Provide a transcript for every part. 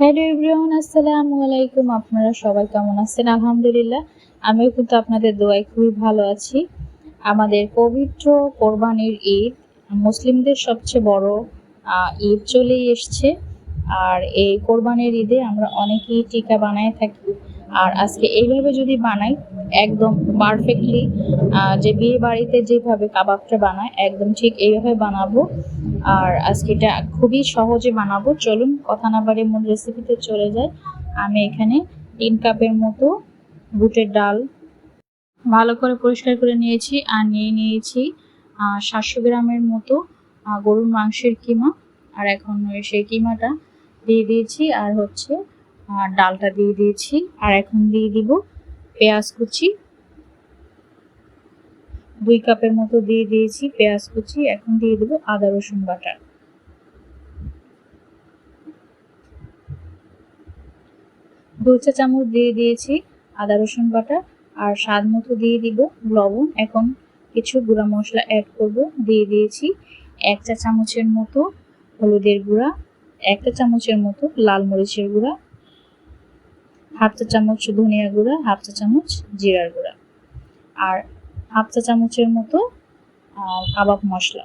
Hello everyone আসসালামু আলাইকুম। আপনারা সবাই কেমন আছেন? আলহামদুলিল্লাহ, আমিও কিন্তু আপনাদের দোয়ায় খুবই ভালো আছি। আমাদের পবিত্র কোরবানির ঈদ, মুসলিমদের সবচেয়ে বড় ঈদ চলেই এসছে। আর এই কোরবানির ঈদে আমরা অনেকেই টিকা বানায় থাকি। আর আজকে এইভাবে যদি বানাই একদম পারফেক্টলি যে বিয়ে বাড়িতে যেভাবে কাবাবটা বানায়, একদম ঠিক এইভাবে বানাবো। আর আজকে এটা খুবই সহজে বানাবো। চলুন, কথা না বাড়িয়ে মূল রেসিপিতে চলে যাই। আমি এখানে তিন কাপের মতো বুটের ডাল ভালো করে পরিষ্কার করে নিয়েছি আর নিয়ে নিয়েছি সাতশো গ্রামের মতো গরুর মাংসের কিমা। আর এখন সেই কিমাটা দিয়ে দিয়েছি আর হচ্ছে ডালটা দিয়ে দিয়েছি। আর এখন দিয়ে দিব পেঁয়াজ কুচি। দুই কাপের মতো দিয়ে দিয়েছি পেঁয়াজ কুচি। এখন দিয়ে দেবো আদা, রসুন বাটা। দু চা চামচ দিয়ে দিয়েছি আদা, রসুন বাটা। আর স্বাদ মতো দিয়ে দিব লবণ। এখন কিছু গুঁড়া মশলা অ্যাড করব। দিয়ে দিয়েছি এক চা চামচের মতো হলুদের গুঁড়া, এক চা চামচের মতো লাল মরিচের গুঁড়া হাফ চা চামচ ধনিয়া গুঁড়া, হাফ চা চামচ জিরার গুঁড়া। আর হাফ চা চামচের মতো কাবাব মশলা।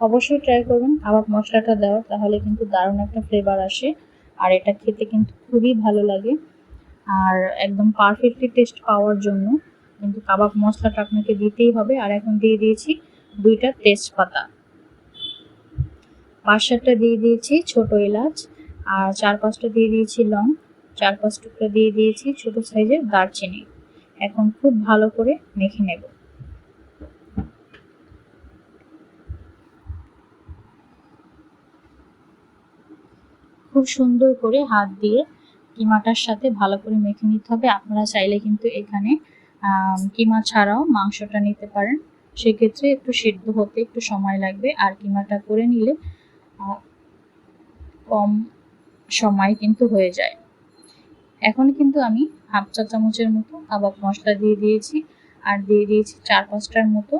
অবশ্যই ট্রাই করবেন কাবাব মশলাটা দেওয়ার, তাহলে কিন্তু দারুণ একটা ফ্লেভার আসে। আর এটা খেতে কিন্তু খুবই ভালো লাগে। আর একদম পারফেক্টলি টেস্ট পাওয়ার জন্য কিন্তু কাবাব মশলাটা আপনাকে দিতেই হবে। আর এখন দিয়ে দিয়েছি দুইটা তেজপাতা। পাঁচ সাতটা দিয়ে দিয়েছি ছোট এলাচ। আর চার পাঁচটা দিয়ে দিয়েছি লং। চার পাঁচ টুকরা দিয়ে দিয়েছি ছোট সাইজের দারচিনি। এখন খুব ভালো করে মেখে নেব। খুব সুন্দর করে হাত দিয়ে কিমাটার সাথে ভালো করে মেখে নিতে হবে। আপনারা চাইলে কিন্তু এখানে কিমা ছাড়াও মাংসটা নিতে পারেন। সেক্ষেত্রে একটু সিদ্ধ হতে একটু সময় লাগবে। আর কিমাটা করে নিলে কম সময় কিন্তু হয়ে যায়। এখন কিন্তু আমি হাফ চা চামচের মতো কাবাব মশলা দিয়ে দিয়েছি আর দিয়ে দিয়েছি চার পাঁচটার মতো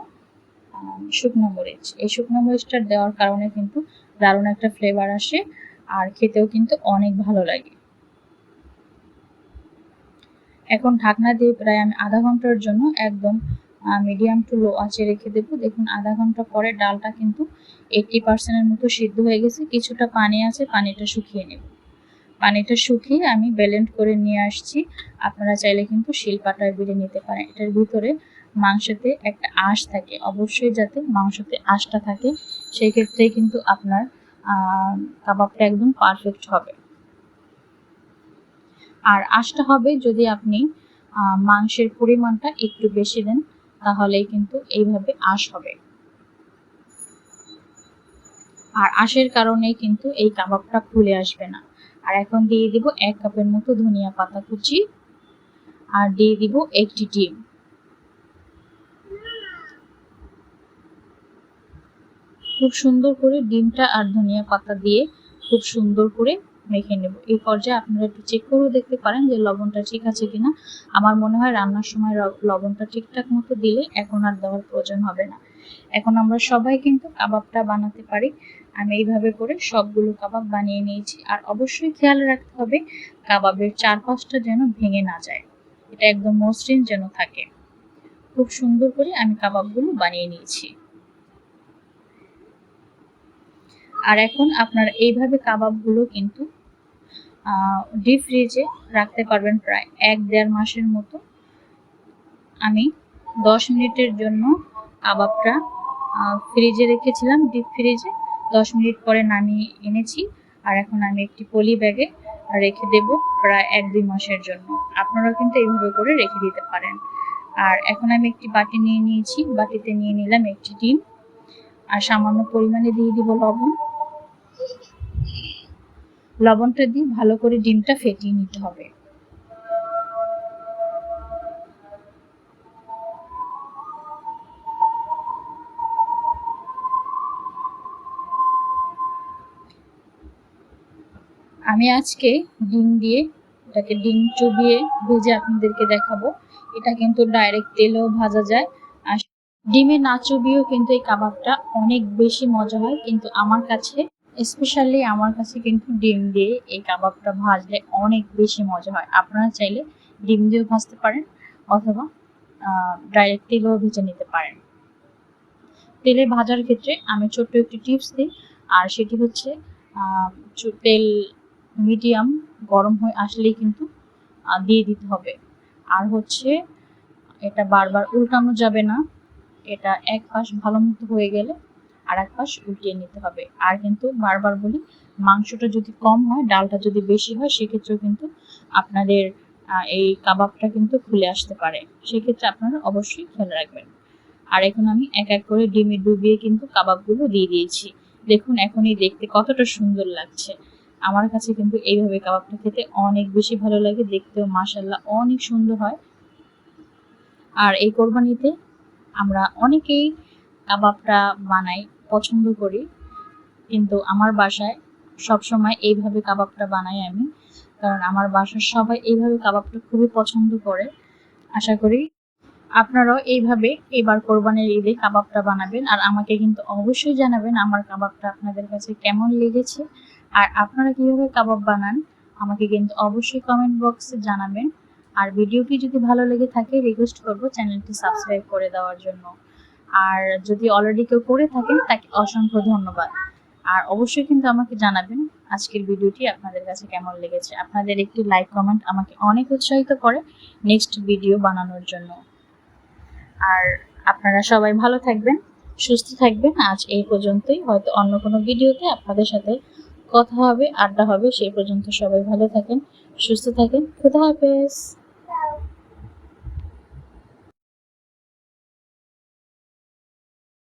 শুকনো মরিচ। এই শুকনো মরিচটা দেওয়ার কারণে কিন্তু দারুণ একটা ফ্লেভার আসে আর খেতেও কিন্তু অনেক ভালো লাগে। এখন ঢাকনা দিয়ে প্রায় আমি আধা ঘণ্টার জন্য একদম মিডিয়াম টু লো আঁচে রেখে দেবো। দেখুন, আধা ঘণ্টা পরে ডালটা কিন্তু এইটটি পার্সেন্টের মতো সিদ্ধ হয়ে গেছে। কিছুটা পানি আছে, পানিটা শুকিয়ে নেব। পানিটা শুকিয়ে আমি ব্লেন্ড করে নিয়ে আসছি। আপনারা চাইলে কিন্তু শিলপাটায় বেড়ে নিতে পারেন। এটার ভিতরে মাংসতে একটা আঁশ থাকে। অবশ্যই যাতে মাংসতে আঁশটা থাকে সেই ক্ষেত্রে কিন্তু আপনার কাবাবটা একদম পারফেক্ট হবে। আর আঁশটা হবে যদি আপনি মাংসের পরিমাণটা একটু বেশি দেন, তাহলেই কিন্তু এইভাবে আঁশ হবে। আর আঁশের কারণেই কিন্তু এই কাবাবটা ফুলে আসবে না। আর এখন দিয়ে দিব এক কাপের মতো ধনিয়া পাতা কুচি। আর দিয়ে দিব একটি ডিম। খুব সুন্দর করে ডিমটা আর ধনিয়া পাতা দিয়ে খুব সুন্দর করে মেখে নেব। এই পর্যায়ে আপনারা একটু চেক করেও দেখতে পারেন যে লবণটা ঠিক আছে কিনা। আমার মনে হয় রান্নার সময় লবণটা ঠিকঠাক মতো দিলে এখন আর দেওয়ার প্রয়োজন হবে না। এখন আমরা সবাই কিন্তু কাবাবটা বানাতে পারি। আমি এইভাবে করে সবগুলো কাবাব বানিয়ে নিয়েছি। আর অবশ্যই খেয়াল রাখতে হবে, কাবাবের চারপাশটা যেন ভেঙে না যায়। এটা একদম মসৃণ যেন থাকে। খুব সুন্দর করে আমি কাবাবগুলো বানিয়ে নিয়েছি। আর এখন আপনারা এইভাবে কাবাবগুলো কিন্তু ডিপ ফ্রিজে রাখতে পারবেন প্রায় এক দেড় মাসের মতো। আমি দশ মিনিটের জন্য কাবাবটা ফ্রিজে রেখেছিলাম ডিপ ফ্রিজে দশ মিনিট পরে নামিয়ে এনেছি। আর এখন আমি একটি পলি ব্যাগে রেখে দেব প্রায় এক দুই মাসের জন্য। আপনারাও কিন্তু এইভাবে করে রেখে দিতে পারেন। আর এখন আমি একটি বাটি নিয়ে নিয়েছি। বাটিতে নিয়ে নিলাম একটি ডিম। আর সামান্য পরিমাণে দিয়ে দিব লবণ। লবণটা দিয়ে ভালো করে ডিমটা ফেটিয়ে নিতে হবে। আমি আজকে ডিম দিয়ে, এটাকে ডিম চুবিয়ে ভেজে আপনাদেরকে দেখাবো। এটা কিন্তু ডাইরেক্ট তেলেও ভাজা যায়। আর ডিমে না চুবিয়েও কিন্তু এই কাবাবটা অনেক বেশি মজা হয়। কিন্তু আমার কাছে স্পেশালি আমার কাছে কিন্তু ডিম দিয়ে এই কাবাবটা ভাজলে অনেক বেশি মজা হয়। আপনারা চাইলে ডিম দিয়েও ভাজতে পারেন অথবা ডাইরেক্ট তেলেও ভেজে নিতে পারেন। তেলে ভাজার ক্ষেত্রে আমি ছোট্ট একটি টিপস দিই। আর সেটি হচ্ছে তেল মিডিয়াম গরম হয়ে আসলেই কিন্তু দিয়ে দিতে হবে। আর হচ্ছে, এটা বারবার উল্টানো যাবে না। এটা এক পাশ ভালো মতো হয়ে গেলে আর এক পাশ উল্টিয়ে নিতে হবে। আর কিন্তু বারবার বলি, মাংসটা যদি কম হয়, ডালটা যদি বেশি হয়, সেক্ষেত্রেও কিন্তু আপনাদের এই কাবাবটা কিন্তু খুলে আসতে পারে। সেক্ষেত্রে আপনারা অবশ্যই খেয়াল রাখবেন। আর এখন আমি এক এক করে ডিমে ডুবিয়ে কিন্তু কাবাবগুলো দিয়ে দিয়েছি। দেখুন, এখনই দেখতে কতটা সুন্দর লাগছে। আমার কাছে কিন্তু এইভাবে কাবাবটা খেতে অনেক বেশি ভালো লাগে, দেখতেও মাসাল্লাহ অনেক সুন্দর হয়। আর এই কোরবানিতে আমরা অনেকেই কাবাবটা বানাই পছন্দ করি, কিন্তু আমার বাসায় সবসময় এইভাবে কাবাবটা বানাই আমি, কারণ আমার বাসার সবাই এইভাবে কাবাবটা খুবই পছন্দ করে। আশা করি আপনারাও এইভাবে এবার কোরবানির ঈদে কাবাবটা বানাবেন, আর আমাকে কিন্তু অবশ্যই জানাবেন আমার কাবাবটা আপনাদের কাছে কেমন লেগেছে। আর আপনারা কীভাবে কাবাব বানান, আমাকে কিন্তু অবশ্যই কমেন্ট বক্সে জানাবেন। আর ভিডিওটি যদি ভালো লেগে থাকে রিকোয়েস্ট করব চ্যানেলটি সাবস্ক্রাইব করে দেওয়ার জন্য। আর যদি অলরেডি কেউ করে থাকেন, তাকে অসংখ্য ধন্যবাদ। আর অবশ্যই কিন্তু আমাকে জানাবেন আজকের ভিডিওটি আপনাদের কাছে কেমন লেগেছে। আপনাদের একটি লাইক কমেন্ট আমাকে অনেক উৎসাহিত করে নেক্সট ভিডিও বানানোর জন্য। আর আপনারা সবাই ভালো থাকবেন, সুস্থ থাকবেন। আজ এই পর্যন্তই। হয়তো অন্য কোনো ভিডিওতে আপনাদের সাথে কথা হবে আড্ডা হবে সেই পর্যন্ত সবাই ভালো থাকেন সুস্থ থাকেন। খুদা হাফেজ।